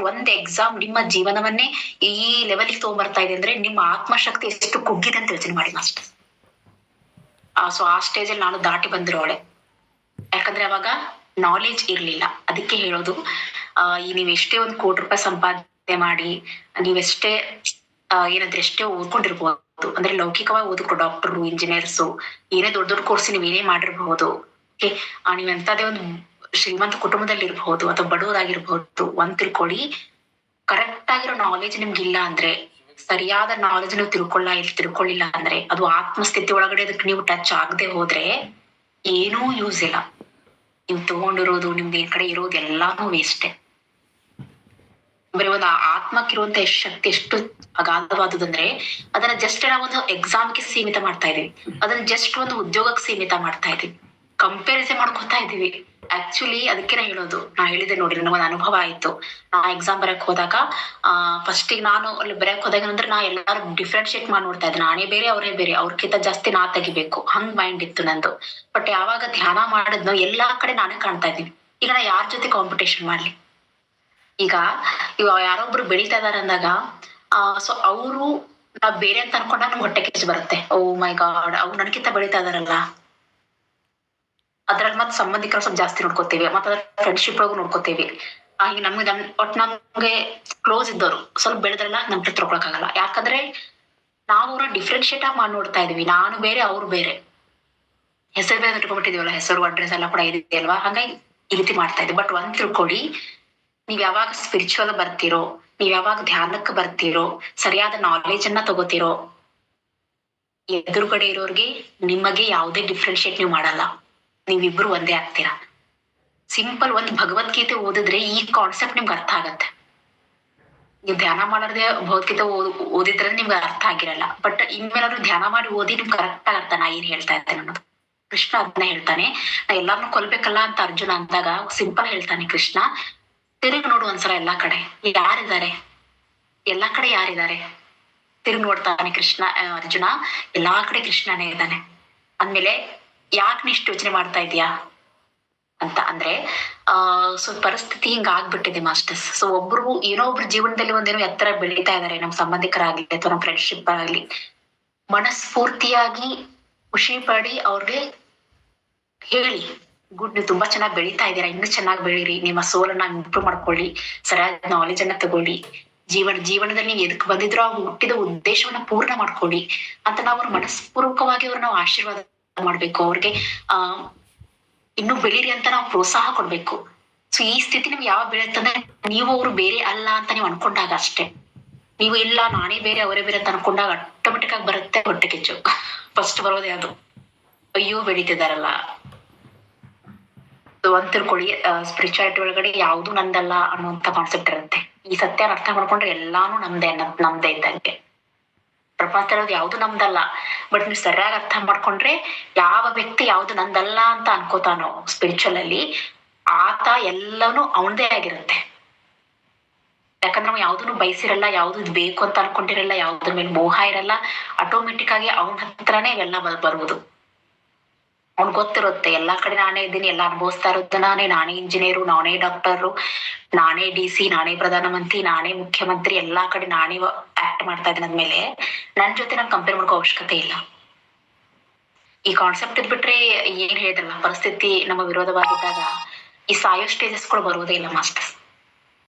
ಒಂದ್ ಎಕ್ಸಾಮ್ ನಿಮ್ಮ ಜೀವನವನ್ನೇ ಈ ಲೆವೆಲ್ಗೆ ತಗೊಂಡ್ಬರ್ತಾ ಇದೆ ಅಂದ್ರೆ ನಿಮ್ಮ ಆತ್ಮಶಕ್ತಿ ಎಷ್ಟು ಕುಗ್ಗಿದೆ ಅಂತ ಯೋಚನೆ ಮಾಡಿ ಮಾಸ್ಟರ್ ಆ ಸೊ ಆ ಸ್ಟೇಜ್ ಅಲ್ಲಿ ನಾನು ದಾಟಿ ಬಂದಿರೋಳೆ ಯಾಕಂದ್ರೆ ಅವಾಗ ನಾಲೆಜ್ ಇರ್ಲಿಲ್ಲ. ಅದಕ್ಕೆ ಹೇಳೋದು ಈ ನೀವ್ ಎಷ್ಟೇ ಒಂದ್ ಕೋಟಿ ರೂಪಾಯಿ ಸಂಪಾದನೆ ಮಾಡಿ ನೀವೆಷ್ಟೇ ಏನಂದ್ರೆ ಎಷ್ಟೇ ಓದ್ಕೊಂಡಿರ್ಬೋದು, ಅಂದ್ರೆ ಲೌಕಿಕವಾಗಿ ಓದ್ಕೊ ಡಾಕ್ಟರ್ ಇಂಜಿನಿಯರ್ಸ್ ಏನೇ ದೊಡ್ಡ ದೊಡ್ಡ ಕೋರ್ಸ್ ನೀವ್ ಏನೇ ಮಾಡಿರ್ಬಹುದು ನೀವ್ ಎಂತದೇ ಒಂದು ಶ್ರೀಮಂತ ಕುಟುಂಬದಲ್ಲಿ ಇರ್ಬಹುದು ಅಥವಾ ಬಡವರಾಗಿರ್ಬಹುದು, ಒಂದ್ ತಿಳ್ಕೊಳ್ಳಿ. ಕರೆಕ್ಟ್ ಆಗಿರೋ ನಾಲೆಜ್ ನಿಮ್ಗೆ ಇಲ್ಲ ಅಂದ್ರೆ, ಸರಿಯಾದ ನಾಲೆಜ್ ನೀವು ತಿಳ್ಕೊಳ್ಳ, ತಿಳ್ಕೊಳ್ಳಿಲ್ಲ ಅಂದ್ರೆ, ಅದು ಆತ್ಮಸ್ಥಿತಿ ಒಳಗಡೆ ಅದಕ್ಕೆ ನೀವು ಟಚ್ ಆಗದೆ ಹೋದ್ರೆ ಏನೂ ಯೂಸ್ ಇಲ್ಲ. ನೀವು ತಗೊಂಡಿರೋದು, ನಿಮ್ದು ಈ ಕಡೆ ಇರೋದು ಎಲ್ಲಾನು ವೇಸ್ಟೆ ಬರೀ ಒಂದು ಆತ್ಮಕ್ಕಿರುವಂತ ಶಕ್ತಿ, ಎಷ್ಟು ಅಗಾಧವಾದುದಂದ್ರೆ ಅದನ್ನ ಜಸ್ಟ್ ನಾವೊಂದು ಎಕ್ಸಾಮ್ಗೆ ಸೀಮಿತ ಮಾಡ್ತಾ ಇದೀವಿ. ಅದನ್ನ ಜಸ್ಟ್ ಒಂದು ಉದ್ಯೋಗಕ್ಕೆ ಸೀಮಿತ ಮಾಡ್ತಾ ಇದೀವಿ. ಕಂಪೇರಿಸನ್ ಮಾಡ್ಕೊತಾ ಇದೀವಿ. ಆಕ್ಚುಲಿ ಅದಕ್ಕೆ ನಾ ಹೇಳೋದು. ನಾ ಹೇಳಿದೆ ನೋಡಿ ನನಗೊಂದು ಅನುಭವ ಆಯ್ತು. ನಾ ಎಕ್ಸಾಮ್ ಬರಕ್ ಹೋದಾಗ, ಆ ಫಸ್ಟ್ ನಾನು ಅಲ್ಲಿ ಬರಕ್ ಹೋದಾಗ ಅಂದ್ರೆ ನಾ ಎಲ್ಲಾರು ಡಿಫ್ರೆನ್ಶಿಯೇಟ್ ಮಾಡಿ ನೋಡ್ತಾ ಇದ್ದೆ. ನಾನೇ ಬೇರೆ, ಅವರೇ ಬೇರೆ. ಅವ್ರಕ್ಕಿಂತ ಜಾಸ್ತಿ ನಾ ತೆಗಿಬೇಕು. ಹಂಗ್ ಮೈಂಡ್ ಇತ್ತು ನಂದು. ಬಟ್ ಯಾವಾಗ ಧ್ಯಾನ ಮಾಡಿದ್ನೋ, ಎಲ್ಲಾ ಕಡೆ ನಾನೇ ಕಾಣ್ತಾ ಇದ್ದೀನಿ. ಈಗ ನಾ ಯಾರ ಜೊತೆ ಕಾಂಪಿಟೇಷನ್ ಮಾಡ್ಲಿ? ಈಗ ಇವಾಗ ಯಾರೊಬ್ರು ಬೆಳೀತಾ ಇದಾರೆ ಅಂದಾಗ ಸೊ ಅವರು ನಾ ಬೇರೆ ಅಂತ ಅನ್ಕೊಂಡಾಗ ನಮ್ಗೆ ಹೊಟ್ಟೆ ಕಿಚ್ಚು ಬರುತ್ತೆ. ಓ ಮೈ ಗಾಡ್ ಅವ್ರು ನನ್ಕಿಂತ ಬೆಳೀತಾ ಇದಾರಲ್ಲ. ಅದ್ರಲ್ಲಿ ಮತ್ತೆ ಸಂಬಂಧಿಕರ ಸ್ವಲ್ಪ ಜಾಸ್ತಿ ನೋಡ್ಕೋತೇವೆ, ಮತ್ತೆ ಅದ್ರ ಫ್ರೆಂಡ್ಶಿಪ್ ಒಳಗೂ ನೋಡ್ಕೋತೇವೆ. ಹಾಗೆ ನಮ್ಗೆ ನಮ್, ಒಟ್ ನಮ್ಗೆ ಕ್ಲೋಸ್ ಇದ್ದವರು ಸ್ವಲ್ಪ ಬೆಳೆದ್ರಲ್ಲ ನಮ್ ಹತ್ರ ಆಗಲ್ಲ ಯಾಕಂದ್ರೆ ನಾವು ಅವ್ರ ಡಿಫ್ರೆನ್ಶಿಯೇಟ್ ಆಗಿ ಮಾಡಿ ನೋಡ್ತಾ ಇದೀವಿ. ನಾನು ಬೇರೆ, ಅವ್ರು ಬೇರೆ. ಹೆಸರು ಬೇರೆ ಇಟ್ಕೊಂಡ್ಬಿಟ್ಟಿದೀವಲ್ಲ ಹೆಸರು ಅಡ್ರೆಸ್ ಎಲ್ಲ ಕೂಡ ಇದೆ ಅಲ್ವಾ ಹಂಗಾಗಿ ಈ ರೀತಿ ಮಾಡ್ತಾ ಇದ್ದೀವಿ ಬಟ್ ಒಂದ್ ತಿಳ್ಕೊಳ್ಳಿ ನೀವ್ ಯಾವಾಗ ಸ್ಪಿರಿಚುವಲ್ ಬರ್ತೀರೋ, ನೀವ್ ಯಾವಾಗ ಧ್ಯಾನಕ್ಕೆ ಬರ್ತೀರೋ, ಸರಿಯಾದ ನಾಲೆಜ್ ಅನ್ನ ತಗೋತೀರೋ, ಎದುರುಗಡೆ ಇರೋರ್ಗೆ ನಿಮಗೆ ಯಾವುದೇ ಡಿಫ್ರೆನ್ಶಿಯೇಟ್ ನೀವು ಮಾಡಲ್ಲ. ನೀವಿಬ್ರು ಒಂದೇ ಆಗ್ತೀರಾ? ಸಿಂಪಲ್ ಒಂದು ಭಗವದ್ಗೀತೆ ಓದಿದ್ರೆ ಈ ಕಾನ್ಸೆಪ್ಟ್ ನಿಮ್ಗೆ ಅರ್ಥ ಆಗತ್ತೆ. ನೀವು ಧ್ಯಾನ ಮಾಡದೆ ಭಗವದ್ಗೀತೆ ಓದ್, ಓದಿದ್ರೆ ನಿಮ್ಗೆ ಅರ್ಥ ಆಗಿರಲ್ಲ. ಬಟ್ ಇನ್ಮೇಲಾದ್ರೂ ಧ್ಯಾನ ಮಾಡಿ ಓದಿ ನಿಮ್ಗೆ ಕರೆಕ್ಟ್ ಆಗಿ ಅರ್ಥ ನಾ ಏನ್ ಹೇಳ್ತಾ ಇರ್ತೇನೆ ಅನ್ನೋದು. ಕೃಷ್ಣ ಅದನ್ನ ಹೇಳ್ತಾನೆ. ನಾ ಎಲ್ಲಾರ್ನು ಕೊಲ್ಬೇಕಲ್ಲ ಅಂತ ಅರ್ಜುನ ಅಂದಾಗ ಸಿಂಪಲ್ ಹೇಳ್ತಾನೆ ಕೃಷ್ಣ, ತಿರುಗಿ ನೋಡು ಒಂದ್ಸಲ ಎಲ್ಲಾ ಕಡೆ. ಯಾರಿದ್ದಾರೆ? ಎಲ್ಲಾ ಕಡೆ ಯಾರಿದ್ದಾರೆ? ತಿರುಗಿ ನೋಡ್ತಾನೆ ಕೃಷ್ಣ ಅರ್ಜುನ. ಎಲ್ಲಾ ಕಡೆ ಕೃಷ್ಣನೇ ಇದ್ದಾನೆ. ಅಂದ್ಮೇಲೆ ಯಾಕೆ ಇಷ್ಟು ಯೋಚನೆ ಮಾಡ್ತಾ ಇದೀಯಾ? ಅಂತ ಅಂದ್ರೆ, ಆ, ಸೊ ಪರಿಸ್ಥಿತಿ ಹಿಂಗ ಆಗ್ಬಿಟ್ಟಿದೆ ಮಾಸ್ಟರ್ಸ್. ಸೊ ಒಬ್ರು ಏನೋ ಒಬ್ರು ಜೀವನದಲ್ಲಿ ಒಂದೇನೋ ಎತ್ತರ ಬೆಳೀತಾ ಇದಾರೆ, ನಮ್ ಸಂಬಂಧಿಕರಾಗ್ಲಿ ಅಥವಾ ನಮ್ ಫ್ರೆಂಡ್ಶಿಪ್ ಆಗ್ಲಿ. ಮನಸ್ಫೂರ್ತಿಯಾಗಿ ಖುಷಿ ಪಡಿ ಅವ್ರಿಗೆ ಹೇಳಿ, ಗುಡ್, ನೀವು ತುಂಬಾ ಚೆನ್ನಾಗಿ ಬೆಳೀತಾ ಇದ್ದೀರಾ, ಇನ್ನೂ ಚೆನ್ನಾಗಿ ಬೆಳೀರಿ, ನಿಮ್ಮ ಸೋಲನ್ನ ಇಂಪ್ರೂವ್ ಮಾಡ್ಕೊಳ್ಳಿ, ಸರಿಯಾದ ನಾಲೆಜ್ ಅನ್ನ ತಗೊಳ್ಳಿ. ಜೀವನ, ಜೀವನದಲ್ಲಿ ನೀವು ಎದಕ್ ಬಂದಿದ್ರು ಅವ್ರು ಹುಟ್ಟಿದ ಉದ್ದೇಶವನ್ನ ಪೂರ್ಣ ಮಾಡ್ಕೊಳ್ಳಿ ಅಂತ ನಾವು ಅವ್ರ ಮನಸ್ಪೂರ್ವಕವಾಗಿ ಅವ್ರ ನಾವು ಆಶೀರ್ವಾದ ಮಾಡ್ಬೇಕು ಅವ್ರಿಗೆ, ಆ, ಇನ್ನು ಬೆಳೀರಿ ಅಂತ ನಾವು ಪ್ರೋತ್ಸಾಹ ಕೊಡ್ಬೇಕು. ಸೊ ಈ ಸ್ಥಿತಿ ನಿಮ್ಗೆ ಯಾವ ಬೆಳೆಯುತ್ತಂದ್ರೆ ನೀವು ಅವರು ಬೇರೆ ಅಲ್ಲ ಅಂತ ನೀವು ಅನ್ಕೊಂಡಾಗ ಅಷ್ಟೇ. ನೀವು ಇಲ್ಲ, ನಾನೇ ಬೇರೆ, ಅವರೇ ಬೇರೆ ಅಂತ ಅನ್ಕೊಂಡಾಗ ಆಟೋಮೆಟಿಕ್ ಆಗಿ ಬರುತ್ತೆ ಹೊಟ್ಟೆ ಕಿಚ್ಚು. ಫಸ್ಟ್ ಬರೋದೇ ಅದು. ಅಯ್ಯೋ, ಬೆಳೀತಿದಾರಲ್ಲ. ಅಂತಿರ್ಕೊಳ್ಳಿ ಸ್ಪಿರಿಚುಯಾಲಿಟಿ ಒಳಗಡೆ ಯಾವ್ದು ನಂದಲ್ಲ ಅನ್ನುವಂತ ಕಾನ್ಸೆಪ್ಟ್ ಇರುತ್ತೆ. ಈ ಸತ್ಯನ ಅರ್ಥ ಮಾಡ್ಕೊಂಡ್ರೆ ಎಲ್ಲಾನು ನಮ್ದೆ ನಮ್ದೇ ಇದ್ದಂಗೆ. ಪ್ರಪಂಚದಲ್ಲಿ ಯಾವ್ದು ನಮ್ದಲ್ಲ. ಬಟ್ ನೀವು ಸರಿಯಾಗಿ ಅರ್ಥ ಮಾಡ್ಕೊಂಡ್ರೆ ಯಾವ ವ್ಯಕ್ತಿ ಯಾವ್ದು ನಂದಲ್ಲ ಅಂತ ಅನ್ಕೋತಾನೋ ಸ್ಪಿರಿಚುವಲ್ ಅಲ್ಲಿ, ಆತ ಎಲ್ಲಾನು ಅವನದೇ ಆಗಿರುತ್ತೆ. ಯಾಕಂದ್ರೆ ನಾವು ಯಾವ್ದನ್ನು ಬಯಸಿರಲ್ಲ, ಯಾವ್ದು ಬೇಕು ಅಂತ ಅನ್ಕೊಂಡಿರಲ್ಲ, ಯಾವ್ದ್ರ ಮೇಲೆ ಮೋಹ ಇರಲ್ಲ ಆಟೋಮೆಟಿಕ್ ಆಗಿ ಅವನ ಹತ್ರನೇ ಇವೆಲ್ಲ ಬರುವುದು. ಅವ್ನ್ ಗೊತ್ತಿರುತ್ತೆ, ಎಲ್ಲಾ ಕಡೆ ನಾನೇ ಇದ್ದೀನಿ, ಎಲ್ಲ ಅನುಭವಿಸ್ತಾ ಇರೋದು ನಾನೇ ನಾನೇ ಇಂಜಿನಿಯರು ನಾನೇ ಡಾಕ್ಟರು ನಾನೇ ಡಿ ಸಿ ನಾನೇ ಪ್ರಧಾನಮಂತ್ರಿ, ನಾನೇ ಮುಖ್ಯಮಂತ್ರಿ, ಎಲ್ಲಾ ಕಡೆ ನಾನೇ ಮಾಡ್ತಾ ಇದ್ದೀನಿ ಅಂದ್ಮೇಲೆ ನನ್ ಜೊತೆ ನಾನು ಕಂಪೇರ್ ಮಾಡ್ಕೋ ಅವಶ್ಯಕತೆ ಇಲ್ಲ. ಈ ಕಾನ್ಸೆಪ್ಟ್ ಇದ್ಬಿಟ್ರೆ ಏನ್ ಹೇಳಿದ್ರಲ್ಲ, ಪರಿಸ್ಥಿತಿ ನಮ್ಮ ವಿರೋಧವಾಗಿದ್ದಾಗ ಈ ಸಾಯೋ ಸ್ಟೇಜಸ್ ಕೂಡ ಬರುವುದೇ ಇಲ್ಲ ಮಾಸ್ಟರ್ಸ್